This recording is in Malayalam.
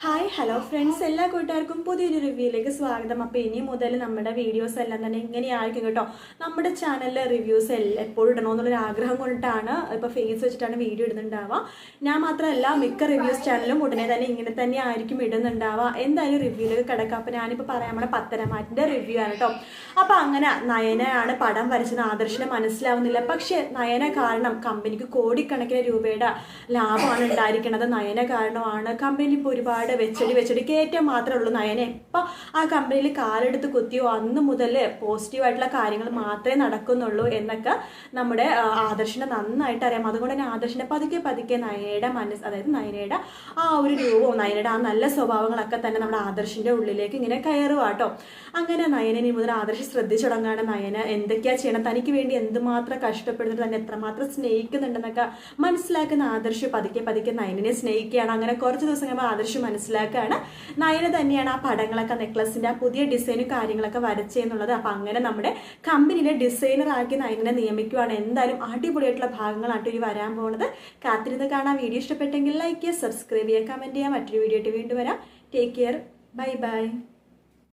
Hi. ഹായ് ഹലോ ഫ്രണ്ട്സ് എല്ലാ കൂട്ടുകാർക്കും പുതിയൊരു റിവ്യൂയിലേക്ക് സ്വാഗതം. അപ്പോൾ ഇനി മുതൽ നമ്മുടെ വീഡിയോസ് എല്ലാം തന്നെ ഇങ്ങനെയായിരിക്കും കേട്ടോ. നമ്മുടെ ചാനലിലെ റിവ്യൂസ് എല്ലാം എപ്പോഴും ഇടണമെന്നുള്ളൊരു ആഗ്രഹം കൊണ്ടിട്ടാണ് ഇപ്പോൾ ഫേസ് വെച്ചിട്ടാണ് വീഡിയോ ഇടുന്നുണ്ടാവുക. ഞാൻ മാത്രമല്ല മിക്ക റിവ്യൂസ് ചാനലും ഉടനെ തന്നെ ഇങ്ങനെ തന്നെ ആയിരിക്കും ഇടുന്നുണ്ടാവുക. എന്തായാലും റിവ്യൂയിലേക്ക് കിടക്കാം. അപ്പോൾ ഞാനിപ്പോൾ പറയാം നമ്മുടെ പത്തനമാറ്റിന്റെ റിവ്യൂ ആണ് കേട്ടോ. അപ്പോൾ അങ്ങനെ നയനയാണ് പടം വരച്ചത്. ആദർശിനെ മനസ്സിലാവുന്നില്ല. പക്ഷേ നയന കാരണം കമ്പനിക്ക് കോടിക്കണക്കിന് രൂപയുടെ ലാഭമാണ് ഉണ്ടായിരിക്കുന്നത്. നയന കാരണമാണ്. കമ്പനി ഇപ്പോൾ ഒരുപാട് വെച്ചടി വെച്ചടി കയറ്റം മാത്രമേ ഉള്ളൂ. നയന എപ്പോൾ ആ കമ്പനിയിൽ കാലെടുത്ത് കുത്തിയോ അന്ന് മുതൽ പോസിറ്റീവായിട്ടുള്ള കാര്യങ്ങൾ മാത്രമേ നടക്കുന്നുള്ളൂ എന്നൊക്കെ നമ്മുടെ ആദർശനെ നന്നായിട്ട് അറിയാം. അതുകൊണ്ട് തന്നെ ആദർശിനെ പതുക്കെ പതുക്കെ നയനയുടെ മനസ്സ് അതായത് നയനയുടെ ആ ഒരു രൂപവും നയനയുടെ ആ നല്ല സ്വഭാവങ്ങളൊക്കെ തന്നെ നമ്മുടെ ആദർശിന്റെ ഉള്ളിലേക്ക് ഇങ്ങനെ കയറുക കേട്ടോ അങ്ങനെ നയനനി മുതൽ ആദർശ് ശ്രദ്ധിച്ചു തുടങ്ങാണ്. നയന എന്തൊക്കെയാ ചെയ്യണം? തനിക്ക് വേണ്ടി എന്തുമാത്രം കഷ്ടപ്പെടുന്നുണ്ട്? തന്നെ എത്രമാത്രം സ്നേഹിക്കുന്നുണ്ടെന്നൊക്കെ മനസ്സിലാക്കുന്ന ആദർശ് പതുക്കെ പതുക്കെ നയനെ സ്നേഹിക്കുകയാണ്. അങ്ങനെ കുറച്ച് ദിവസം കഴിയുമ്പോൾ ആദർശ് മനസ്സിലാക്കുകയാണ് നയന തന്നെയാണ് ആ പടങ്ങളൊക്കെ നെക്ലസിന്റെ ആ പുതിയ ഡിസൈനും കാര്യങ്ങളൊക്കെ വരച്ചെന്നുള്ളത്. അപ്പൊ അങ്ങനെ നമ്മുടെ കമ്പനിയിലെ ഡിസൈനർ ആക്കി നയനെ നിയമിക്കുകയാണ് എന്തായാലും അടിപൊളിയായിട്ടുള്ള ഭാഗങ്ങളാണ് ഇനി വരാൻ പോകുന്നത് കാത്തിരുന്ന് കാണാൻ വീഡിയോ ഇഷ്ടപ്പെട്ടെങ്കിൽ ലൈക്ക് ചെയ്യുക സബ്സ്ക്രൈബ് ചെയ്യുക കമന്റ് ചെയ്യുക. മറ്റൊരു വീഡിയോ ആയിട്ട് വീണ്ടും വരാം. Take care bye bye